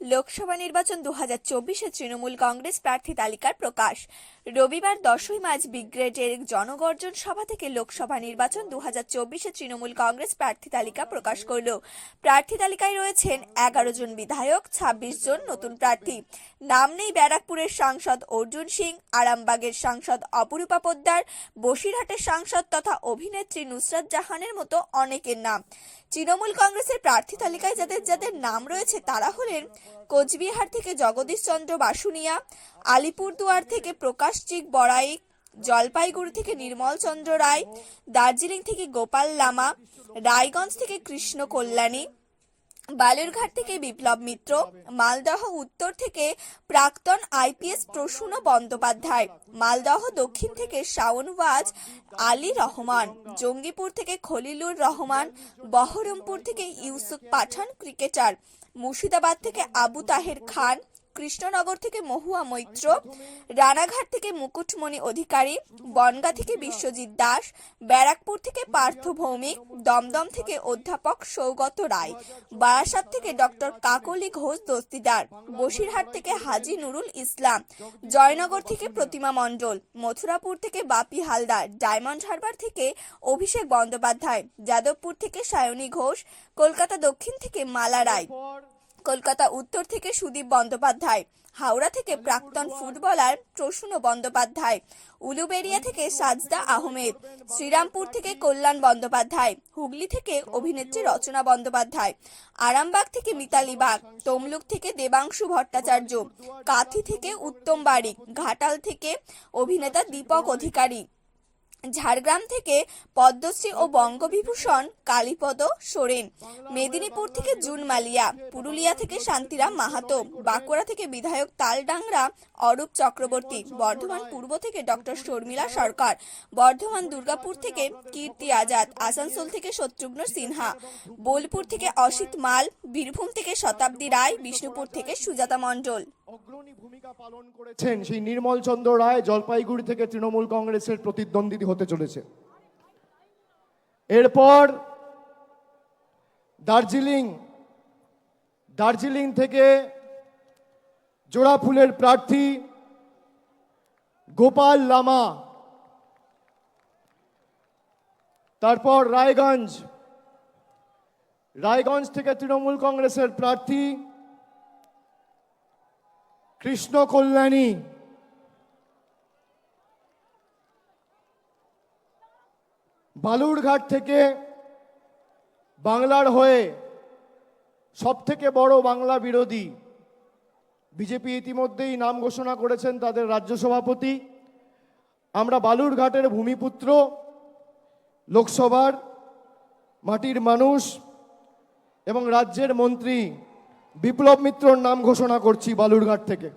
লোকসভা নির্বাচন দু হাজার চব্বিশে তৃণমূল কংগ্রেস প্রার্থী তালিকার প্রকাশ। রবিবার দশই মার্চ ব্রিগেডের জনগর্জন সভা থেকে লোকসভা নির্বাচন দু হাজার চব্বিশে তৃণমূল কংগ্রেস প্রার্থী তালিকা প্রকাশ করল। প্রার্থী তালিকায় রয়েছেন এগারো জন বিধায়ক, ছাব্বিশ জন নতুন প্রার্থী। নাম নেই ব্যারাকপুরের সাংসদ অর্জুন সিং, আরামবাগের সাংসদ অপরূপা পোদ্দার, বসিরহাটের সাংসদ তথা অভিনেত্রী নুসরাত জাহানের মতো অনেকের নাম। তৃণমূল কংগ্রেসের প্রার্থী তালিকায় যাদের যাদের নাম রয়েছে তারা হলেন কোচবিহার থেকে জগদীশ চন্দ্র বাসুনিয়া, আলিপুরদুয়ার থেকে প্রকাশ চিক বড়াইক জলপাইগুড়ি থেকে নির্মল চন্দ্র রায়, দার্জিলিং থেকে গোপাল লামা, রায়গঞ্জ থেকে কৃষ্ণ কল্যাণী বালুরঘাট থেকে বিপ্লব মিত্র, মালদহ উত্তর থেকে প্রাক্তন আইপিএস প্রসূন বন্দ্যোপাধ্যায়, মালদহ দক্ষিণ থেকে শাওনওয়াজ আলী রহমান, জঙ্গিপুর থেকে খলিলুর রহমান, বহরমপুর থেকে ইউসুফ পাঠান ক্রিকেটার, মুর্শিদাবাদ থেকে আবু তাহের খান কৃষ্ণনগর থেকে মহুয়া মৈত্র, রানাঘাট থেকে মুকুটমণি অধিকারী, বনগা থেকে বিশ্বজিৎ দাস, ব্যারাকপুর থেকে পার্থ ভৌমিক, দমদম থেকে অধ্যাপক সৌগত রায়, বারাসাত থেকে ডক্টর কাকলি ঘোষ দস্তিদার, বসিরহাট থেকে হাজি নুরুল ইসলাম, জয়নগর থেকে প্রতিমা মণ্ডল, মথুরাপুর থেকে বাপি হালদার, ডায়মন্ড হারবার থেকে অভিষেক বন্দ্যোপাধ্যায়, যাদবপুর থেকে সায়নী ঘোষ, কলকাতা দক্ষিণ থেকে মালা রায়। কলকাতা উত্তর থেকে সুদীপ বন্দ্যোপাধ্যায় হাওড়া থেকে প্রাক্তন ফুটবলার প্রসূন বন্দ্যোপাধ্যায় উলুবেড়িয়া থেকে সাজদা আহমেদ শ্রীরামপুর থেকে কল্যাণ বন্দ্যোপাধ্যায় হুগলি থেকে অভিনেত্রী রচনা বন্দ্যোপাধ্যায় আরামবাগ থেকে মিতালি বাগ তমলুক থেকে দেবাংশু ভট্টাচার্য কাথি থেকে উত্তম বারিক ঘাটাল থেকে অভিনেতা দীপক অধিকারী। ঝাড়গ্রাম থেকে পদ্মশ্রী ও বঙ্গবিভূষণ কালীপদ সোরেন, মেদিনীপুর থেকে জুন মালিয়া পুরুলিয়া থেকে শান্তিরাম মাহাতো, বাঁকুড়া থেকে বিধায়ক তালডাংরা, অরূপ চক্রবর্তী, বর্ধমান পূর্ব থেকে ডক্টর শর্মিলা সরকার, বর্ধমান দুর্গাপুর থেকে কীর্তি আজাদ, আসানসোল থেকে শত্রুঘ্ন সিনহা, বোলপুর থেকে অসিত মাল, বীরভূম থেকে শতাব্দী রায়, বিষ্ণুপুর থেকে সুজাতা মণ্ডল। অগ্রণী ভূমিকা পালন করেছেন সেই নির্মল চন্দ্র রায় জলপাইগুড়ি থেকে তৃণমূল কংগ্রেসের প্রতিদ্বন্দ্বী হতে চলেছে। এরপর দার্জিলিং দার্জিলিং থেকে জোড়া ফুলের প্রার্থী গোপাল লামা। তারপর রায়গঞ্জ রায়গঞ্জ থেকে তৃণমূল কংগ্রেসের প্রার্থী কৃষ্ণ কল্যাণী। বালুরঘাট থেকে বাংলার হয়ে সব থেকে বড় বাংলা বিরোধী বিজেপি ইতিমধ্যেই নাম ঘোষণা করেছেন তাদের রাজ্য সভাপতি। আমরা বালুরঘাটের ভূমিপুত্র, লোকসভার মাটির মানুষ এবং রাজ্যের মন্ত্রী বিপ্লব মিত্রর নাম ঘোষণা করছি বালুরঘাট থেকে।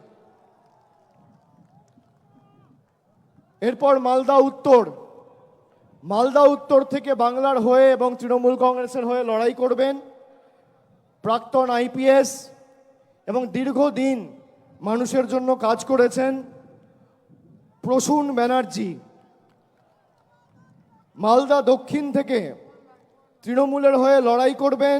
এরপর মালদা উত্তর। মালদা উত্তর থেকে বাংলার হয়ে এবং তৃণমূল কংগ্রেসের হয়ে লড়াই করবেন প্রাক্তন আইপিএস এবং দীর্ঘদিন মানুষের জন্য কাজ করেছেন প্রসূন ব্যানার্জি। মালদা দক্ষিণ থেকে তৃণমূলের হয়ে লড়াই করবেন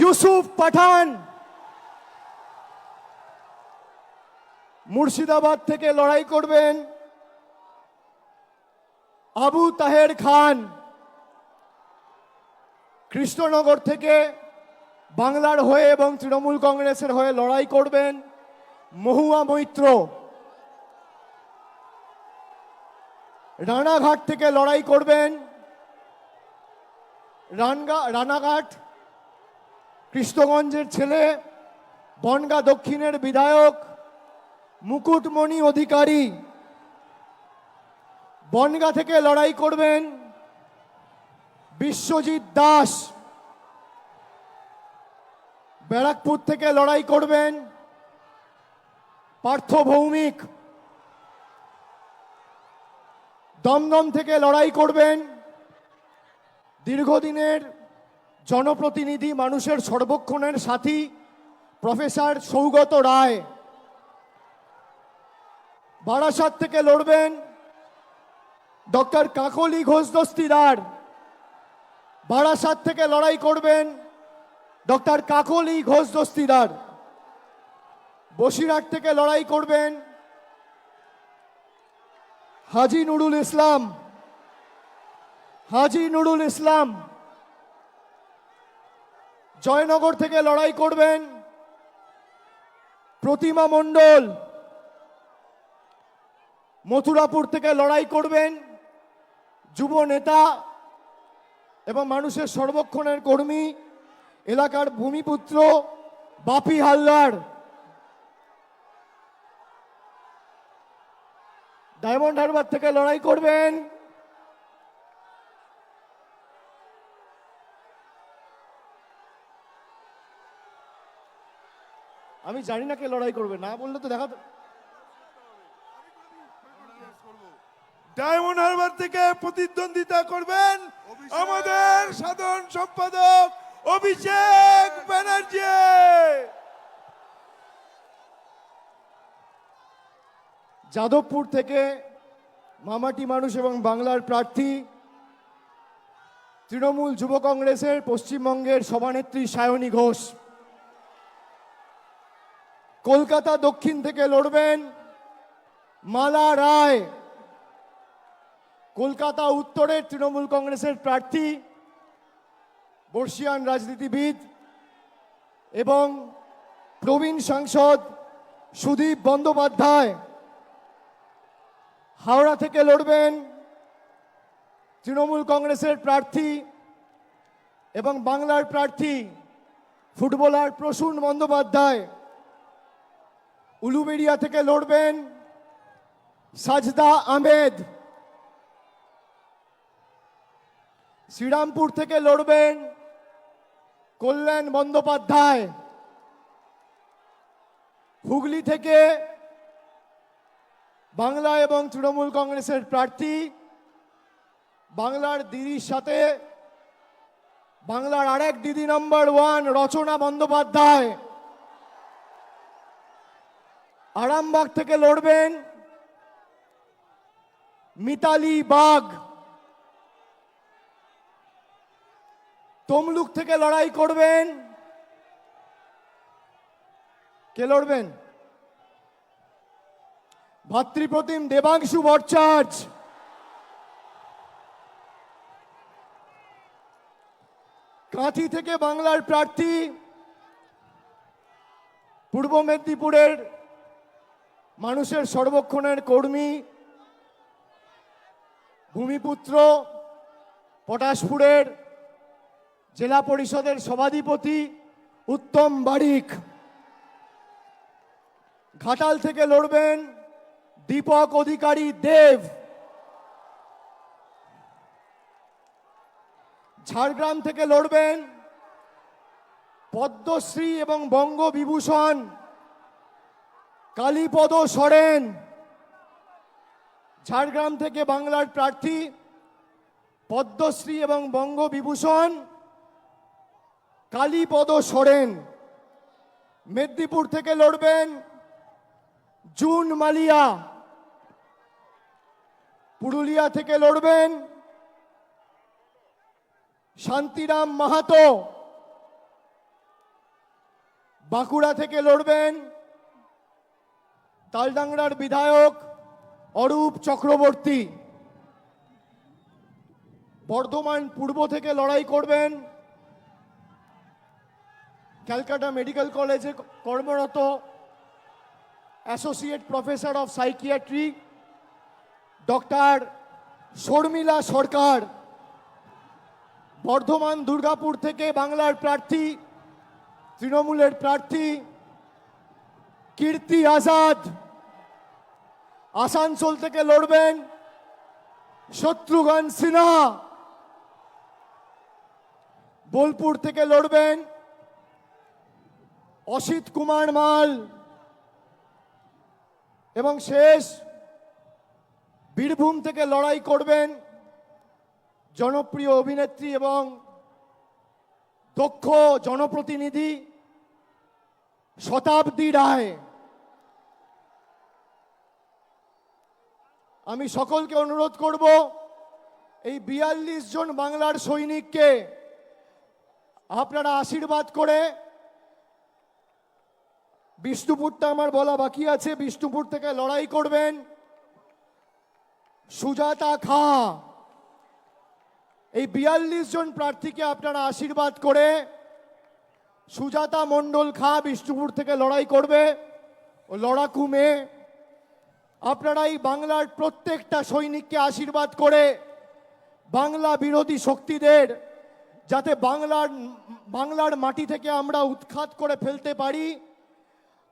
ইউসুফ পাঠান। মুর্শিদাবাদ থেকে লড়াই করবেন আবু তাহের খান। কৃষ্ণনগর থেকে বাংলার হয়ে এবং তৃণমূল কংগ্রেসের হয়ে লড়াই করবেন মহুয়া মৈত্র। রানাঘাট থেকে লড়াই করবেন রানগা রানাঘাট কৃষ্ণগঞ্জের ছেলে, বনগা দক্ষিণের বিধায়ক, মুকুটমণি অধিকারী। বনগা থেকে লড়াই করবেন বিশ্বজিৎ দাস। ব্যারাকপুর থেকে লড়াই করবেন পার্থ ভৌমিক। দমদম থেকে লড়াই করবেন দীর্ঘদিনের জনপ্রতিনিধি মানুষের সর্বক্ষণের সাথী, প্রফেসর সৌগত রায়। বারাসাত থেকে লড়বেন ডক্টর কাকলি ঘোষ দস্তিদার। বারাসাত থেকে লড়াই করবেন ডক্টর কাকলি ঘোষ দস্তিদার। বসিরহাট থেকে লড়াই করবেন হাজি নুরুল ইসলাম। হাজি নুরুল ইসলাম। জয়নগর থেকে লড়াই করবেন প্রতিমা মণ্ডল। মথুরাপুর থেকে লড়াই করবেন যুব নেতা এবং মানুষের সর্বক্ষণের কর্মী, এলাকার ভূমিপুত্র বাপি হালদার। ডায়মন্ড হারবার থেকে লড়াই করবেন। আমি জানি না কে লড়াই করবে না বললে তো দেখা ডায়মন্ড হারবার থেকে প্রতিদ্বন্দ্বিতা করবেন আমাদের সাধারণ সম্পাদক অভিষেক ব্যানার্জি। যাদবপুর থেকে মামাটি মানুষ এবং বাংলার প্রার্থী তৃণমূল যুব কংগ্রেসের পশ্চিমবঙ্গের সভানেত্রী সায়নী ঘোষ। কলকাতা দক্ষিণ থেকে লড়বেন মালা রায়। কলকাতা উত্তরের তৃণমূল কংগ্রেসের প্রার্থী, বর্ষিয়ান রাজনীতিবিদ এবং প্রবীণ সাংসদ সুদীপ বন্দ্যোপাধ্যায়। হাওড়া থেকে লড়বেন তৃণমূল কংগ্রেসের প্রার্থী এবং বাংলার প্রার্থী ফুটবলার প্রসূন বন্দ্যোপাধ্যায়। উলুবেড়িয়া থেকে লড়বেন সাজদা আহমেদ। শ্রীরামপুর থেকে লড়বেন কল্যাণ বন্দ্যোপাধ্যায়। হুগলি থেকে বাংলা এবং তৃণমূল কংগ্রেসের প্রার্থী, বাংলার দিদির সাথে বাংলার আরেক দিদি নম্বর ওয়ান রচনা বন্দ্যোপাধ্যায়। আরামবাগ থেকে লড়বেন মিতালি বাগ তমলুক থেকে লড়াই করবেন। কে লড়বেন? ভাতৃপ্রতিম দেবাংশু ভট্টাচার্য। কাঁথি থেকে বাংলার প্রার্থী, পূর্ব মেদিনীপুরের মানুষের সর্বক্ষণের কর্মী, ভূমিপুত্র, পটাশপুরের জেলা পরিষদের সভাধিপতি উত্তম বারিক। ঘাটাল থেকে লড়বেন দীপক অধিকারী দেব। ঝাড়গ্রাম থেকে লড়বেন পদ্মশ্রী এবং বঙ্গবিভূষণ কালীপদ সরেন, ঝাড়গ্রাম থেকে বাংলার প্রার্থী পদ্মশ্রী এবং বঙ্গবিভূষণ, কালীপদ সরেন, মেদিনীপুর থেকে লড়বেন জুন মালিয়া, পুরুলিয়া থেকে লড়বেন শান্তিরাম মাহাতো, বাঁকুড়া থেকে লড়বেন তালডাংরার বিধায়ক অরূপ চক্রবর্তী। বর্ধমান পূর্ব থেকে লড়াই করবেন। ক্যালকাটা মেডিকেল কলেজে কর্মরত associate professor of psychiatry, doctor Sharmila Sarkar. Bardhaman Durgapur থেকে বাংলার প্রার্থী, তৃণমূলের প্রার্থী কীর্তি আজাদ। আসানসোল থেকে লড়বেন শত্রুঘ্ন সিনহা। বোলপুর থেকে লড়বেন অসিত কুমার মাল। এবং শেষ বীরভূম থেকে লড়াই করবেন জনপ্রিয় অভিনেত্রী এবং দক্ষ জনপ্রতিনিধি শতাব্দী রায়। আমি সকলকে অনুরোধ করব, এই বিয়াল্লিশ জন বাংলার সৈনিককে আপনারা আশীর্বাদ করে, বিষ্ণুপুরটা আমার বলা বাকি আছে, বিষ্ণুপুর থেকে লড়াই করবেন। সুজাতা খা, এই বিয়াল্লিশ জন প্রার্থীকে আপনারা আশীর্বাদ করে, সুজাতা মণ্ডল খা বিষ্ণুপুর থেকে লড়াই করবে। ও লড়াকু মেয়ে আপনারা এই বাংলার প্রত্যেকটা সৈনিককে আশীর্বাদ করে বাংলা বিরোধী শক্তিদের যাতে বাংলার বাংলার মাটি থেকে আমরা উৎখাত করে ফেলতে পারি।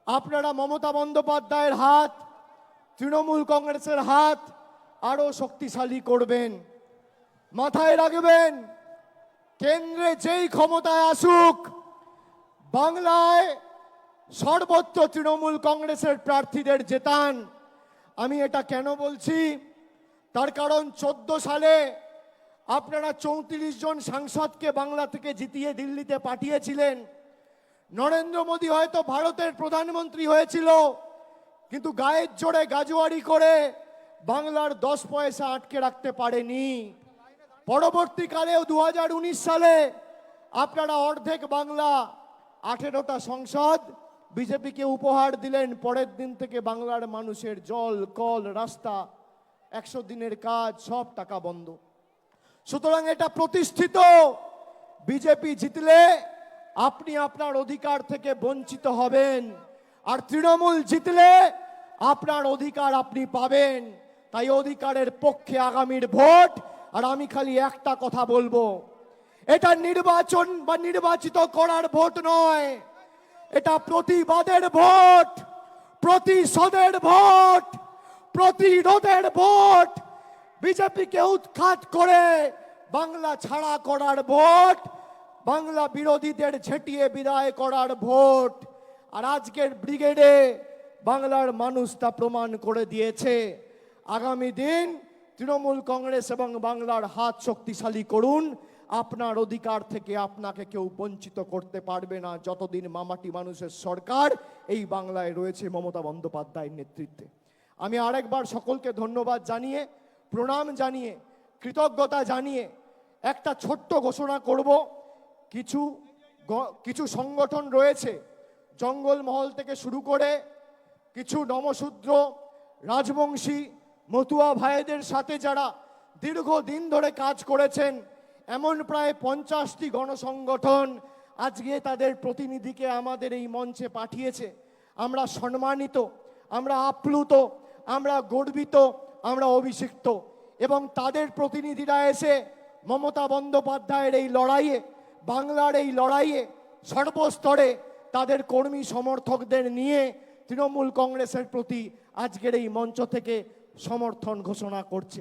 আপনারা মমতা বন্দ্যোপাধ্যায়ের হাত, তৃণমূল কংগ্রেসের হাত আরও শক্তিশালী করবেন। মাথায় রাখবেন, কেন্দ্রে যেই ক্ষমতায় আসুক, বাংলায় সর্বত্র তৃণমূল কংগ্রেসের প্রার্থীদের জেতান। আমি এটা কেন বলছি? তার কারণ চোদ্দ সালে আপনারা চৌত্রিশ জন সাংসদকে বাংলা থেকে জিতিয়ে দিল্লিতে পাঠিয়েছিলেন। নরেন্দ্র মোদী হয়তো ভারতের প্রধানমন্ত্রী হয়েছিল, কিন্তু গায়ের জোরে গাজোয়ারি করে বাংলার দশ পয়সা আটকে রাখতে পারেনি। পরবর্তীকালেও দু হাজার উনিশ সালে আপনারা অর্ধেক বাংলা, আঠেরোটা সংসদ বিজেপিকে উপহার দিলেন পরের দিন থেকে বাংলার মানুষের জল, কল, রাস্তা, একশো দিনের কাজ, সব টাকা বন্ধ। সুতরাং এটা প্রতিষ্ঠিত। বিজেপি জিতলে আপনি আপনার অধিকার থেকে বঞ্চিত হবেন। আর তৃণমূল জিতলে আপনার অধিকার আপনি পাবেন। তাই অধিকারের পক্ষে আগামীর ভোট। আর আমি খালি একটা কথা বলব। এটা নির্বাচন বা নির্বাচিত করার ভোট নয়। এটা প্রতিবাদের ভোট, প্রতিশোধের ভোট, প্রতিরোধের ভোট। বিজেপিকে উৎখাত করে বাংলা ছাড়া করার ভোট, বাংলা বিরোধীদের ঝেঁটিয়ে বিদায় করার ভোট। আর আজকের ব্রিগেডে বাংলার মানুষ তা প্রমাণ করে দিয়েছে। আগামী দিন তৃণমূল কংগ্রেস এবং বাংলার হাত শক্তিশালী করুন। আপনার অধিকার থেকে আপনাকে কেউ বঞ্চিত করতে পারবে না। যতদিন মামাটি মানুষের সরকার, এই বাংলায় রয়েছে মমতা বন্দ্যোপাধ্যায়ের নেতৃত্বে। আমি আরেকবার সকলকে ধন্যবাদ জানিয়ে, প্রণাম জানিয়ে, কৃতজ্ঞতা জানিয়ে একটা ছোট্ট ঘোষণা করব। কিছু কিছু সংগঠন রয়েছে জঙ্গলমহল থেকে শুরু করে কিছু নমশূদ্র রাজবংশী মতুয়া ভাইদের সাথে যারা দীর্ঘদিন ধরে কাজ করেছেন এমন প্রায় পঞ্চাশটি গণসংগঠন আজকে তাদের প্রতিনিধিকে আমাদের এই মঞ্চে পাঠিয়েছে। আমরা সম্মানিত, আমরা আপ্লুত, আমরা গর্বিত, আমরা অভিষিক্ত এবং তাদের প্রতিনিধিরা এসে মমতা বন্দ্যোপাধ্যায়ের এই লড়াইয়ে, বাংলার এই লড়াইয়ে সর্বস্তরে তাদের কর্মী সমর্থকদের নিয়ে তৃণমূল কংগ্রেসের প্রতি আজকের এই মঞ্চ থেকে সমর্থন ঘোষণা করছে।